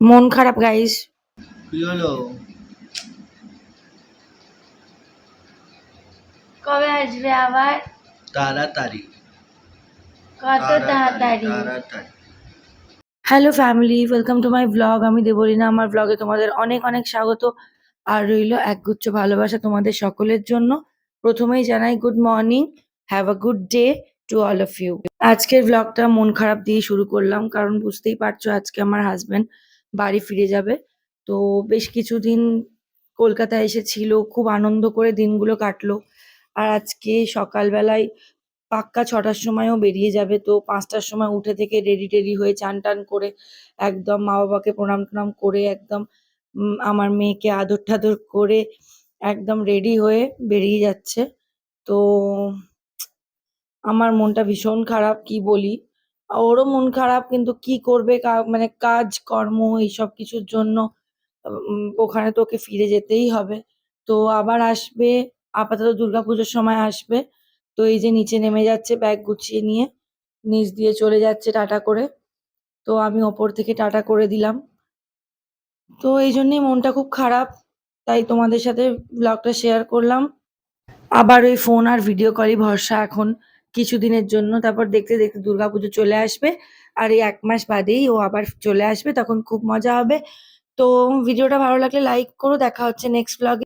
মন খারাপ গাইস কি হলো? কবে আসবে আবার? তাড়াতাড়ি। কত তাড়াতাড়ি? Hello family welcome to my blog আমি দেবলিনা। আমার ব্লগে তোমাদের অনেক অনেক স্বাগত। আর রইল একগুচ্ছ ভালোবাসা তোমাদের সকলের জন্য। প্রথমেই জানাই good morning have a good day to all of you আজকের ব্লগটা মন খারাপ দিয়ে শুরু করলাম কারণ বুঝতেই পারছ আজকে আমার হাজবেন্ড বাড়ি ফিরে যাবে। তো বেশ কিছুদিন কলকাতায় এসেছিল খুব আনন্দ করে দিনগুলো কাটলো। আর আজকে সকালবেলায় পাক্কা ছটার সময়ও বেরিয়ে যাবে। তো পাঁচটার সময় উঠে থেকে রেডি টেডি হয়ে চান টান করে একদম মা বাবাকে প্রণাম টনাম করে একদম আমার মেয়েকে আদর ঠাদর করে একদম রেডি হয়ে বেরিয়ে যাচ্ছে। তো আমার মনটা ভীষণ খারাপ, কি বলি? ওরও মন খারাপ কিন্তু কি করবে মানে কাজ, কর্ম এইসব কিছুর জন্য ওখানে তো ওকে ফিরে যেতেই হবে। তো আবার আসবে, আপাতত দুর্গাপুজোর সময় আসবে। তো এই যে নিচে নেমে যাচ্ছে ব্যাগ গুছিয়ে নিয়ে, নিচ দিয়ে চলে যাচ্ছে টাটা করে। তো আমি ওপর থেকে টাটা করে দিলাম। তো এই জন্যই মনটা খুব খারাপ, তাই তোমাদের সাথে ব্লগটা শেয়ার করলাম। আবার ওই ফোন আর ভিডিও কলই ভরসা এখন। কিছুদিনের জন্য তারপর দেখতে দেখতে দুর্গাপুজো চলে আসবে। আর এই এক মাস বাদেই ও আবার চলে আসবে, তখন খুব মজা হবে। তো ভিডিওটা ভালো লাগলে লাইক করো, দেখা হচ্ছে নেক্সট ব্লগে